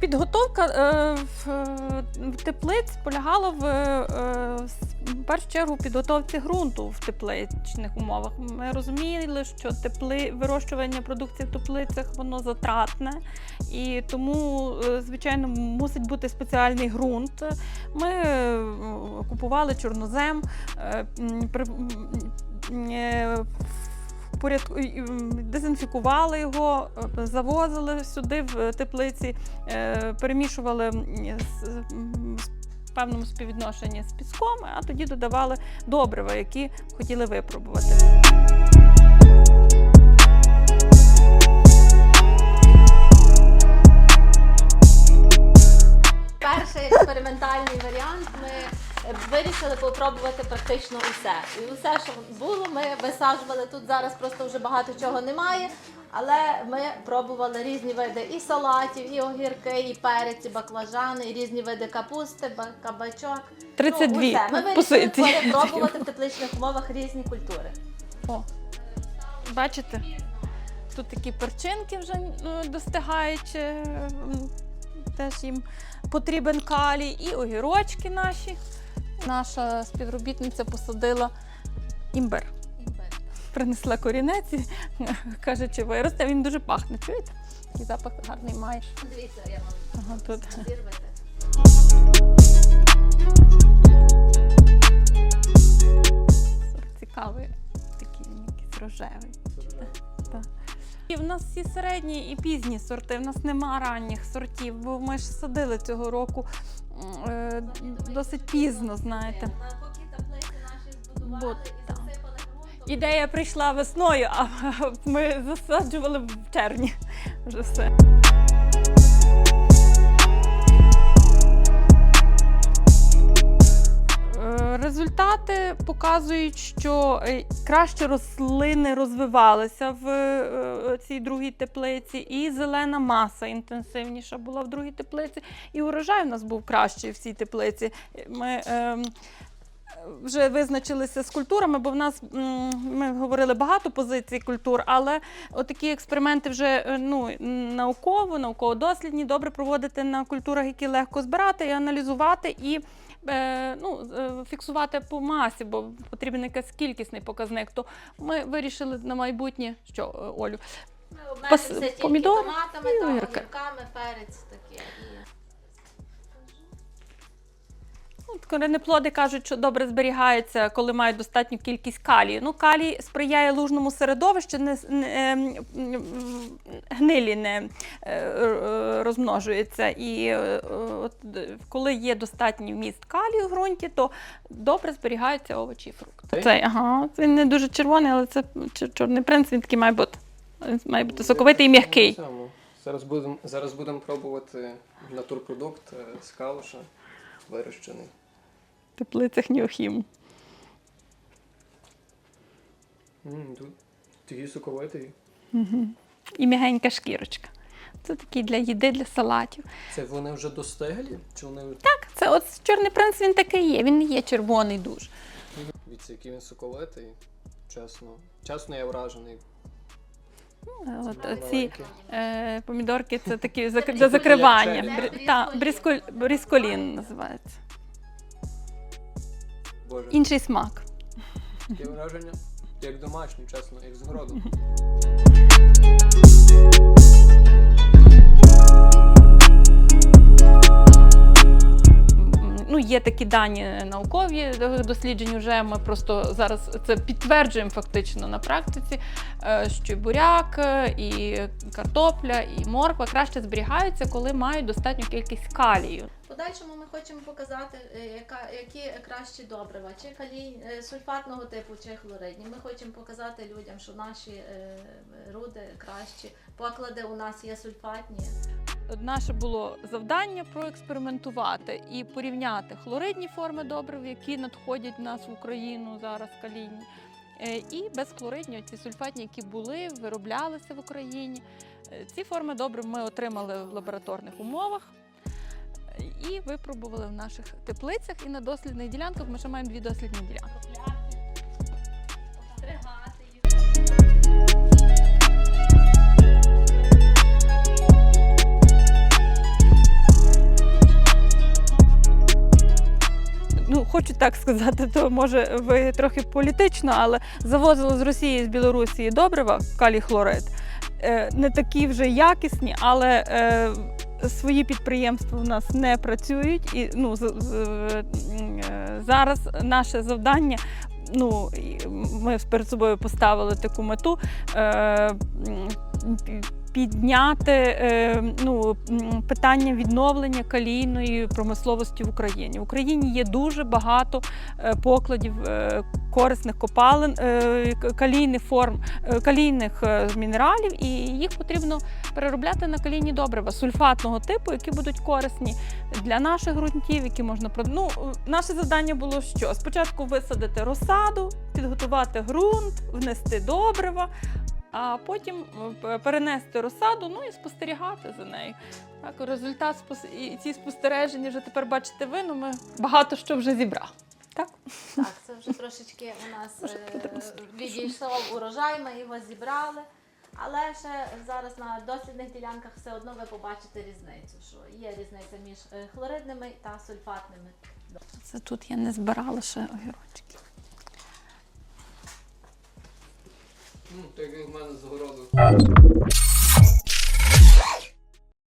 Підготовка е, в, е, в теплиць полягала в, е, в першу чергу підготовці ґрунту в тепличних умовах. Ми розуміли, що тепли, вирощування продукції в теплицях воно затратне, і тому, е, звичайно, мусить бути спеціальний ґрунт. Ми е, купували чорнозем, дезінфікували його, е, завозили сюди в теплиці, перемішували з, певному співвідношенні з піском, а тоді додавали добрива, які хотіли випробувати. Перший експериментальний варіант ми вирішили попробувати практично усе. І усе, що було, ми висаджували тут зараз просто вже багато чого немає. Але ми пробували різні види і салатів, і огірки, і перець, і баклажани, і різні види капусти, ба- кабачок. 32 Ну, усе. Ми вирішили позиції. перепробувати в тепличних умовах різні культури. О, бачите? Тут такі перчинки вже ну, достигають, е, м, теж їм потрібен калій, і огірочки наші. Наша співробітниця посадила імбир. Принесла корінець і каже, чи виросте. Він дуже пахне. Чуєте? Такий запах гарний маєш. Дивіться, я вам Ага, тут. зірвете. Цікавий, такий він якийсь рожевий. Так. І в нас всі середні і пізні сорти. В нас нема ранніх сортів, бо ми ж садили цього року е, досить пізно, знаєте. На поки теплиці наші збудували Бо, Ідея прийшла весною, а ми засаджували в червні. Вже все. Е, Результати показують, що е, краще рослини розвивалися в е, цій другій теплиці, і зелена маса інтенсивніша була в другій теплиці, і урожай у нас був кращий в цій теплиці. Ми ем, вже визначилися з культурами, бо в нас ми говорили багато позицій культур, але отакі експерименти вже е, ну, науково, науково-дослідні, добре проводити на культурах, які легко збирати і аналізувати і. е, Ну, е, фіксувати по масі, бо потрібен якийсь кількісний показник. То ми вирішили на майбутнє, що Олю, Ми Пас- тільки помідори томатами і та огірками, перець таке. Коренеплоди кажуть, що добре зберігаються, коли мають достатню кількість калію. Ну, калій сприяє лужному середовищу, не, не, ем, гнилі не е, е. І е, от, коли є достатній вміст калію в ґрунті, то добре зберігаються овочі і фрукти. Цей, ага, він не дуже червоний, але це чор- чорний принц, він такий має бути. Він має бути соковитий і м'який. Зараз будемо зараз будемо пробувати натурпродукт е, з калуша вирощений. В теплицях Ніохім. М, такий соковитий. І м'ягенька шкірочка. Це такий для їди, для салатів. Це вони вже достиглі? Чи вони Так, це от чорний принц він такий є. Він не є червоний дуже. Дивіться, який він соковитий? Чесно. Чесно, я вражений. От ці е, помідорки це такі зак- для закривання. та, брісколін називається. Боже, Інший смак. таке враження, як домашній, чесно, як з городу. такі дані наукові досліджень. Вже ми просто зараз це підтверджуємо фактично на практиці, е, що буряк, е, і картопля, і морква краще зберігаються, коли мають достатню кількість калію. Подальшому ми хочемо показати, е, яка, які кращі добрива, чи калій сульфатного типу, чи хлоридні. Ми хочемо показати людям, що наші руди кращі, поклади у нас є сульфатні. Наше було завдання проекспериментувати і порівняти хлоридні форми добрив, які надходять в нас в Україну зараз калійні, е, і безхлоридні, ці сульфатні, які були, вироблялися в Україні. Е, Ці форми добрив ми отримали в лабораторних умовах. і випробували в наших теплицях і на дослідних ділянках. Ми ще маємо дві дослідні ділянки. Хочу так сказати, то може ви трохи політично, але завозили з Росії з Білорусі добрива, калій хлорид. Е, Не такі вже якісні, але е, свої підприємства у нас не працюють. І ну, е, зараз наше завдання. Ну, ми перед собою поставили таку мету підняти е, ну, питання відновлення калійної промисловості в Україні. В Україні є дуже багато е, покладів е, корисних копалин, калійних форм, калійних мінералів, і їх потрібно переробляти на калійні добрива сульфатного типу, які будуть корисні для наших ґрунтів, які можна Ну, наше завдання було що? Спочатку висадити розсаду, підготувати ґрунт, внести добрива. А потім перенести розсаду, ну і спостерігати за нею. Так, результат спос- і ці спостереження вже тепер бачите ви, ну ми багато що вже зібрали. Так? Так, це вже трошечки у нас е, відійшов урожай, ми його зібрали. Але ще зараз на дослідних ділянках все одно ви побачите різницю, що є різниця між е, хлоридними та сульфатними. Це тут я не збирала ще огірочки. Ну, так як в мене з городу.